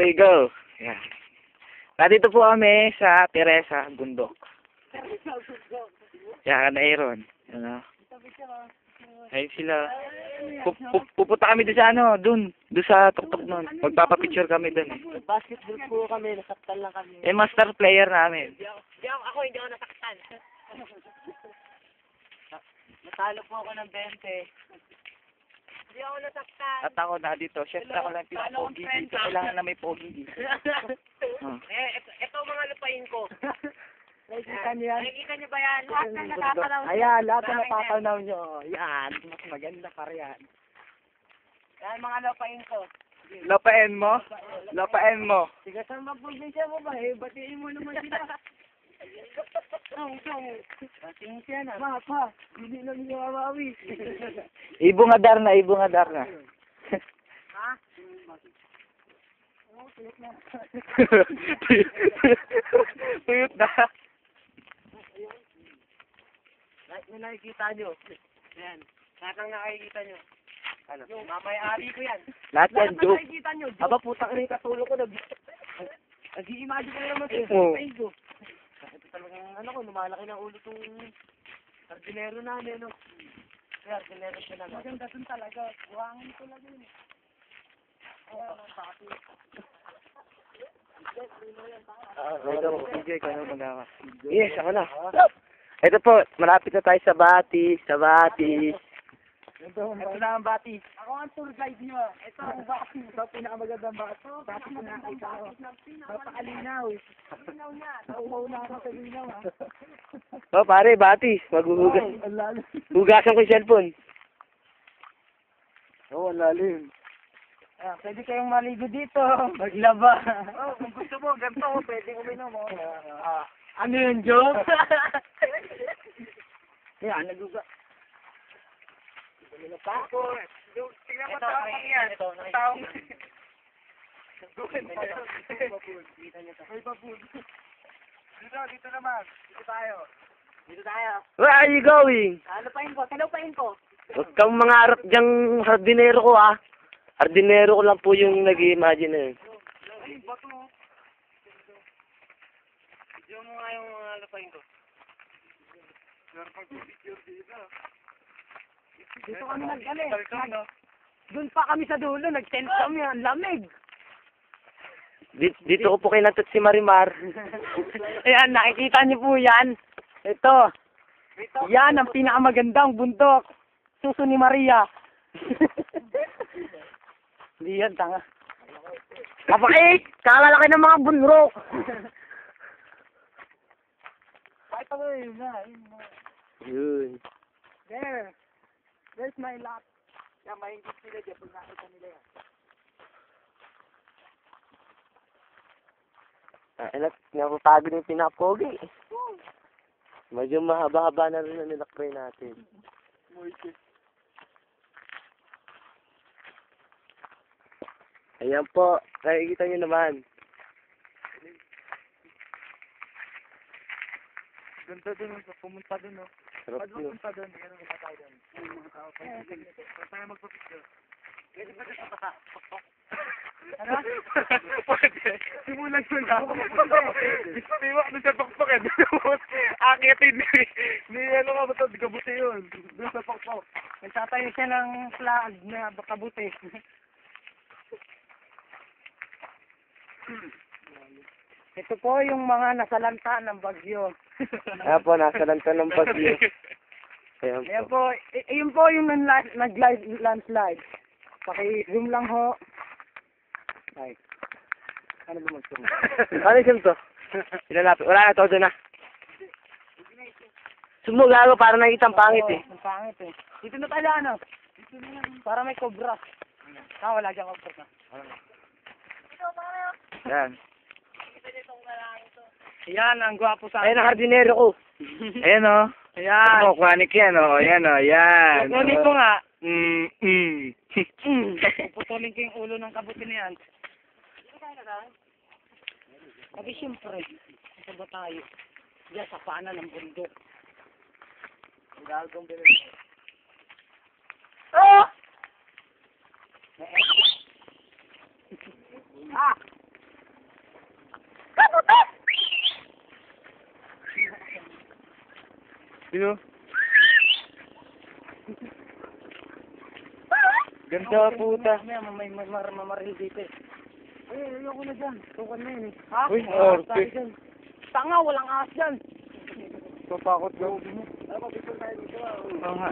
Okay, go. Yan. Nandito po kami sa Teresa, Bundok. Yan, Aaron. Ano? Ayun sila. Pu- pu- pupunta kami doon sa ano, doon. Doon sa tuktok nun. Magpapapicture kami doon. Eh. Basketball po kami, nasaktan lang kami. Eh, master player namin. Di ako, di ako, ako hindi ako nasaktan. Natalo po ako ng 20. Hindi ako nasaktan. At ako na dito. Siyempre ako lang pinapogi dito. Kailangan na may pogi dito. Hmm. Eh, ito, ito mga lupain ko. Nakikita niyo yan? Nakikita niyo ba yan? Lahat na nakakalaw. Ayan, lahat na napapanaw nyo. Yan, mas maganda pa yan. Yan mga lupain ko. Lapain mo? Lapain mo. Sige, saan mag-probinsya mo ba? Eh, batiin mo naman sila. Siya na. Pa, pa. Hindi na niyo mawawi. Ibungadar na, ibungadar na. Ha? Tuyot na. Lahat na nakikita nyo. Yan. Lahat ang nakikita nyo. Ano? Yung mamay-ari ko yan. Lahat yan, na joke. nakikita nyo. Aba, putang ina yung katulo ko. Nag... Nag-i-imagine ko naman sa Oo. Talagang, ano ko, lumalaki ng ulo tong hardinero namin, no? Kaya hardinero siya naman. Maganda dun talaga. Buhangin ko lang yun. Oh, pati. DJ, kano magawa? Yes, ako na. Ito po, malapit na tayo sa Batis, sa Batis. Ito na ang bati. Ako ang tour guide niyo. Ito ang bati. Ito ang pinakamagandang bati. Bati ko nakita ko. Napakalinaw. Linaw niya. Nauhaw na ako sa linaw, ha? Oh, pare, Batis. Maghuhugas. Oh. Hugasan ko yung cellphone. Oo, oh, ang lalim. Ah, pwede kayong maligo dito. Maglaba. oh, kung gusto mo, ganito, pwede uminom. Oh. Ah, ano yun, joke? Yan, naguga. Yung- tingnan mo tao yan. Taong... May babul. Dito, dito naman. Dito tayo. Dito tayo. Where are you going? Ano pa yun ko? Ano pa yun ko? Huwag kang mangarap diyang hardinero ko, ah. Hardinero ko lang po yung nag-imagine na yun. Ay, bato. Video mo nga yung lupain ko. Dito kami nag, ano eh. nag- Doon pa kami sa dulo, nag-tent kami. Ang lamig. Dito, dito ko po kinatot si Marimar. Ayan, nakikita niyo po yan. Ito. Yan ang pinakamagandang bundok. Suso ni Maria. Hindi yan, tanga. Kapakit! Kalalaki ng mga bunrok! Ay, na. Yun na. Yun. There. There's my lot. Yan, mahingit sila dyan pag nakita nila yan. Ah, anak, napapagod yung pinapogi. Medyo mahaba-haba na rin ang nilakpay natin. Ayan po, nakikita nyo naman. Ganda dun, sa pumunta dun, no? Sarap Pag yun. pumunta dun, meron mga tao dun. Yung mga tao pa. Pag tayo magpapicture. Pwede ba dito pa? Ano? Pwede. Simulan ko na. Gusto mo ano sa pakpakan. Akitin ni, ni ano nga ba ito, gabuti yun. Doon sa pakpak. Nagtatayo siya ng flag na kabuti. Ito po yung mga nasalanta ng bagyo. Ayan po, nasa lanta ng bagyo. Ayan Ayan po. po, y- yun po yung nag- nag-live landslide. Paki-zoom lang ho. Ay. Ano ba mag-zoom? ano yung to? Ilalapit. Wala na, todo na. Sumugago para nakita ang pangit eh. Ang pangit eh. Dito na tayo ano? Dito na lang. Para may cobra. Ah, wala dyan cobra. Yan. Yan, ang gwapo sa Ayan ang hardinero ko. Ayan o. Ayan. Oh, kwanik yan o. Ayan o, yan. Kukunin ko nga. Mm, mm. Puputulin ko yung ulo ng kabuti na yan. Sabi siyempre, ito ba tayo? Diyan sa pana ng bundok. Ang gagawin ba Oh! ah! Sino? Ganda puta. May may may mamaril dito eh. Ay, ayoko na dyan. Tukan na yun eh. Ha? Uy, ah, orte. Tanga, walang ahas dyan. Papakot ka. Ano ba, dito tayo dito? Ah. Oo nga.